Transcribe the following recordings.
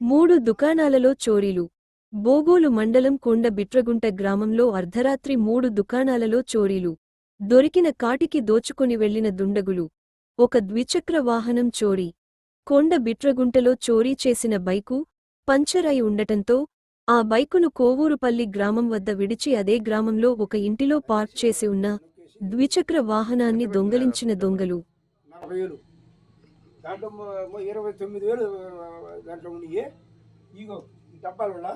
మూడు దుకాణాలలో చోరీలు. బోగోలు మండలం కొండ బిట్రగుంట గ్రామంలో అర్ధరాత్రి మూడు దుకాణాలలో చోరీలు. దొరికిన కాటికి దోచుకుని వెళ్ళిన దుండగులు. ఒక ద్విచక్ర వాహనం చోరీ. కొండ బిట్రగుంటలో చోరీ చేసిన బైకు పంచర్ అయి ఉండటంతో ఆ బైకును కోవూరుపల్లి గ్రామం వద్ద విడిచి అదే గ్రామంలో ఒక ఇంటిలో పార్క్ చేసి ఉన్న ద్విచక్ర వాహనాన్ని దొంగలించిన దొంగలు. దాంట్లో ఇరవై తొమ్మిది వేలు దాంట్లో ఉన్నాయి ఇగో ఈ డబ్బాలలో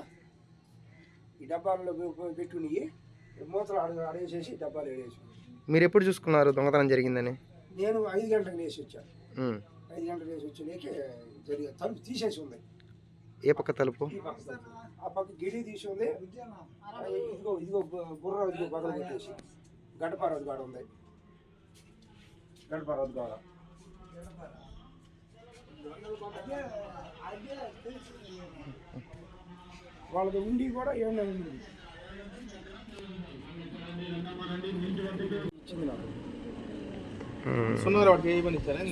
ఈ డబ్బాలలో పెట్టుకుని మూతలు అడ అడేసేసి డబ్బాలు వేసేసి మీరు ఎప్పుడు చూసుకున్నారు దొంగతనం జరిగిందని? నేను ఐదు గంటలకు వేసి వచ్చాను. ఐదు గంటలకు వేసి వచ్చేలేకే జరిగే తలుపు తీసేసి ఉంది. ఏ పక్క తలుపు. ఆ పక్క గిడి తీసి ఉంది. ఇదిగో ఇదిగో బుర్ర ఇదిగో బదులు పెట్టేసి. గడపారది కాడ ఉంది. గడపారది కాడ. వాళ్ళది ఉండి కూడా ఏమైనా ఉంది? ఇచ్చింది నాకు ఇచ్చారా?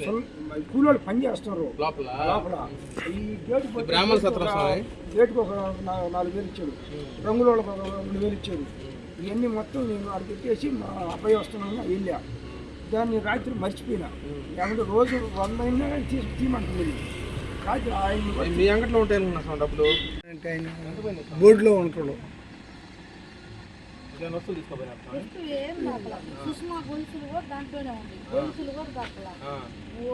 కూలోళ్ళు పని చేస్తున్నారు. లోపల? ఈ గేటు బ్రాహ్మణ సత్రం స్వామి. గేటుకు ఒక నాలుగు వేలు ఇచ్చాడు. రంగుల వాళ్ళకి ఒక రెండు వేలు ఇచ్చాడు. ఇవన్నీ మొత్తం నేను అక్కడ పెట్టేసి మా అబ్బాయి వస్తున్నాను వెళ్ళా దాన్ని రాత్రి మర్చిపోయినా లేకుంటే రోజు వంద అయినా కానీ తీసి తీయమంటుంది రాత్రి ఆయన మరి మీ అంగట్లో ఉంటాయి డబ్బులు బోర్డులో ఉంటాడు వస్తువులు తీసుకోపోయినా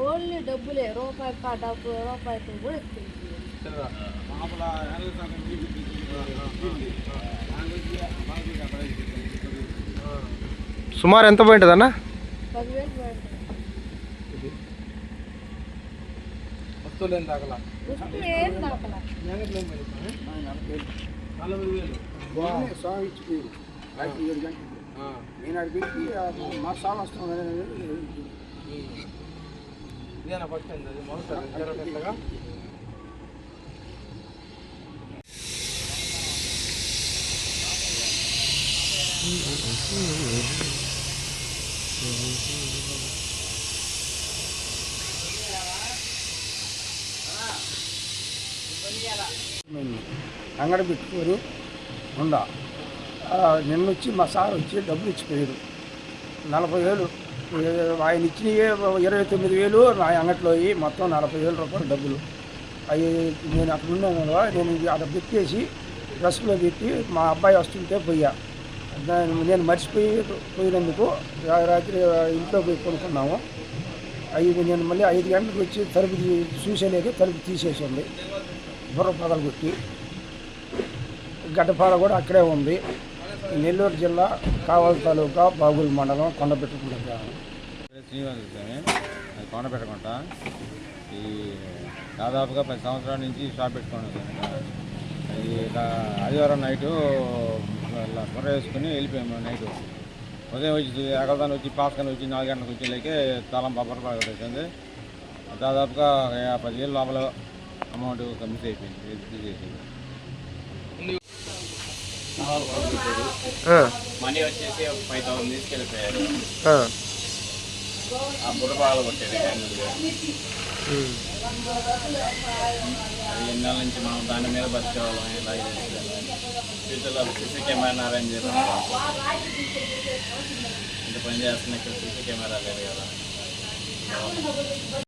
ఓన్లీ డబ్బులే రూపాయి డబ్బు రూపాయి కూడా సుమారు ఎంత పోయింటుంది అన్న పదివేలు పోయింది వస్తువులు ఏం? పోయింది నలభై వేలు. స్వామి ఇచ్చిపోయాడు రాత్రి ఏడు గంటలకు. ఆ. నేను ఆ మా ఇదేనా ఫస్ట్ అది మొదటిసారి జరగట్లేగా అంగడి పెట్టుకోరు ఉండా. నిన్నొచ్చి నిన్న వచ్చి మా సార్ వచ్చి డబ్బులు ఇచ్చిపోయారు. నలభై వేలు ఆయన ఇచ్చినవి ఇరవై తొమ్మిది వేలు నా అంగట్లో అయ్యి మొత్తం నలభై వేల రూపాయలు డబ్బులు. అవి నేను అక్కడ ఉన్నాను కదా నేను అక్కడ పెట్టేసి డ్రెస్లో పెట్టి మా అబ్బాయి వస్తుంటే పోయా. నేను మర్చిపోయి పోయినందుకు రాత్రి ఇంట్లో పోయి కొనుక్కున్నాము. ఐదు నేను మళ్ళీ ఐదు గంటలకు వచ్చి తలుపు చూసేలేదు తలుపు తీసేసింది. బుర్ర పగలు గడ్డపాల కూడా అక్కడే ఉంది. నెల్లూరు జిల్లా కావల్ తాలూకా బాగుల్ మండలం కొండపెట్టుకుంట గ్రామం. శ్రీనివాస స్వామి అది కొండపెట్టకుంట. ఈ దాదాపుగా పది సంవత్సరాల నుంచి షాప్ పెట్టుకున్నాను. ఈ ఆదివారం నైటు బుర్ర వేసుకుని వెళ్ళిపోయాము నైటు. ఉదయం వచ్చి ఎగదాన్ని వచ్చి పాస్కని వచ్చి నాలుగు గంటలకు వచ్చి లేకే తాళం బొబ్బర పడుతుంది దాదాపుగా పదివేలు లోపల అమౌంట్ మిస్ అయిపోయింది మనీ వచ్చేసి ఒక ఫైవ్ థౌసండ్ తీసుకెళ్ళిపోయారు. ఆ, కొట్టారు హ్యాండిల్ ఉమ్. అది ఎన్నాళ్ళ నుంచి మనం దాని మీద బతికేవాళ్ళం ఇలా ఫ్యూచర్లో సీసీ కెమెరా అరేంజ్ చేస్తాం ఇంత పని చేస్తున్న ఇక్కడ సీసీ కెమెరా లేదు కదా.